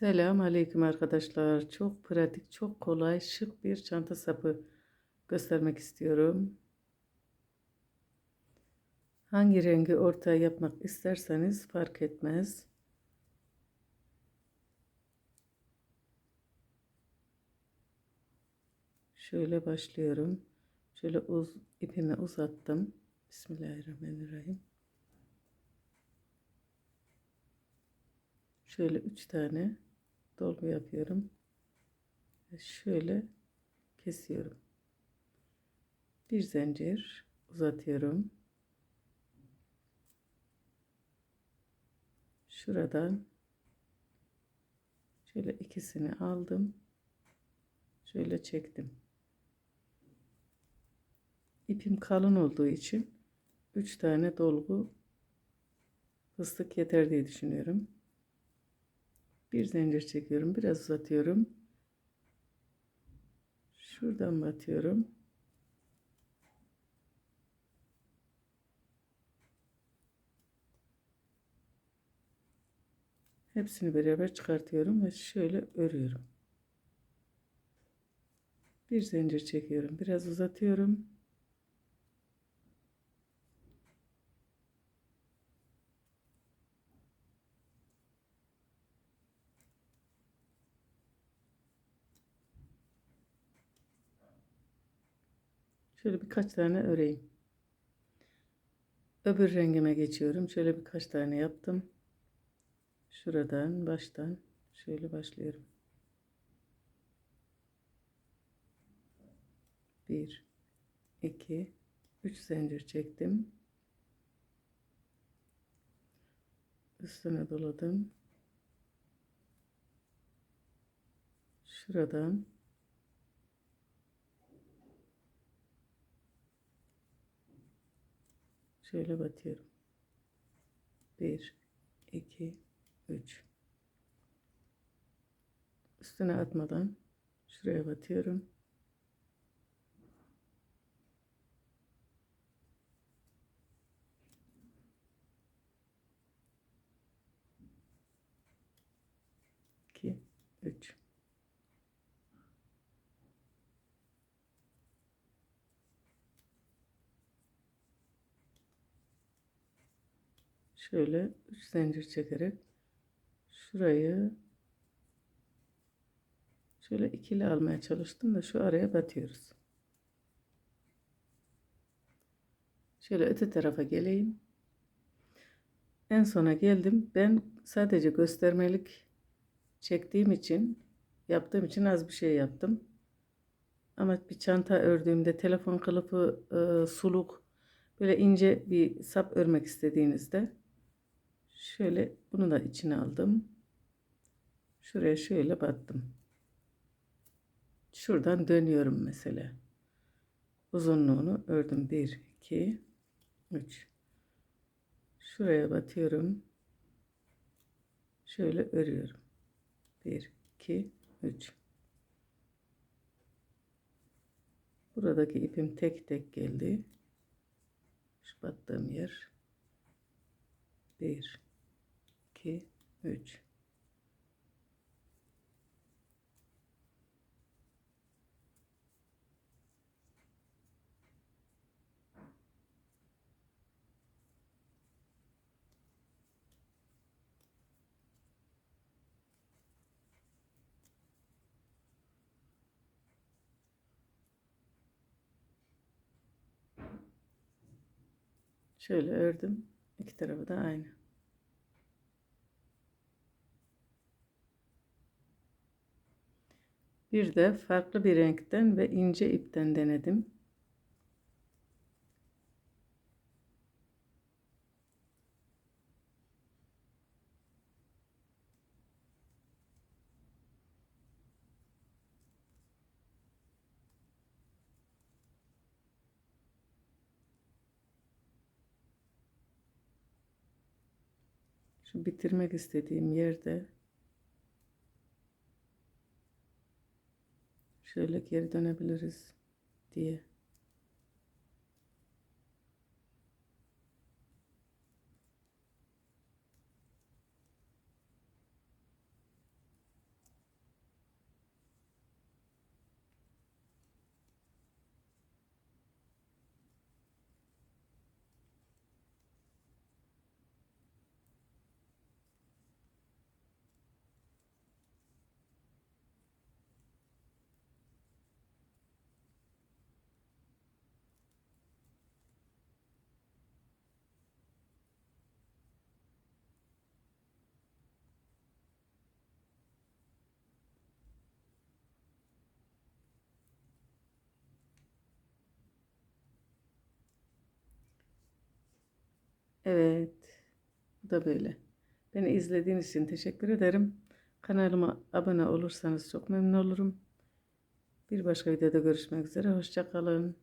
Selam aleyküm arkadaşlar. Çok pratik, çok kolay, şık bir çanta sapı göstermek istiyorum. Hangi rengi ortaya yapmak isterseniz fark etmez. Şöyle başlıyorum. Şöyle uz, ipimi uzattım. Bismillahirrahmanirrahim. Şöyle üç tane dolgu yapıyorum. Ve şöyle kesiyorum. Bir zincir uzatıyorum. Şuradan şöyle ikisini aldım. Şöyle çektim. İpim kalın olduğu için 3 tane dolgu fıstık yeter diye düşünüyorum. Bir zincir çekiyorum. Biraz uzatıyorum. Şuradan batıyorum. Hepsini beraber çıkartıyorum ve şöyle örüyorum. Bir zincir çekiyorum. Biraz uzatıyorum. Şöyle birkaç tane öreyim. Öbür rengime geçiyorum. Şöyle birkaç tane yaptım. Şuradan baştan şöyle başlıyorum. Bir, iki, üç zincir çektim. Üstüne doladım. Şuradan şöyle batıyorum. Bir, iki, üç. Üstüne atmadan şuraya batıyorum. İki, üç. Şöyle üç zincir çekerek şurayı şöyle ikili almaya çalıştım da şu araya batıyoruz. Şöyle öte tarafa geleyim. En sona geldim. Ben sadece göstermelik çektiğim için yaptığım için az bir şey yaptım. Ama bir çanta ördüğümde telefon kılıfı, e, suluk böyle ince bir sap örmek istediğinizde şöyle bunu da içine aldım. Şuraya şöyle battım. Şuradan dönüyorum mesela. Uzunluğunu ördüm. 1, 2, 3. Şuraya batıyorum. Şöyle örüyorum. 1, 2, 3. Buradaki ipim tek tek geldi. Şu battığım yer. 1, 2, 3. Şöyle ördüm. İki tarafı da aynı. Bir de farklı bir renkten ve ince ipten denedim. Şu bitirmek istediğim yerde şöyle geri dönebiliriz diye. Evet. Bu da böyle. Beni izlediğiniz için teşekkür ederim. Kanalıma abone olursanız çok memnun olurum. Bir başka videoda görüşmek üzere. Hoşça kalın.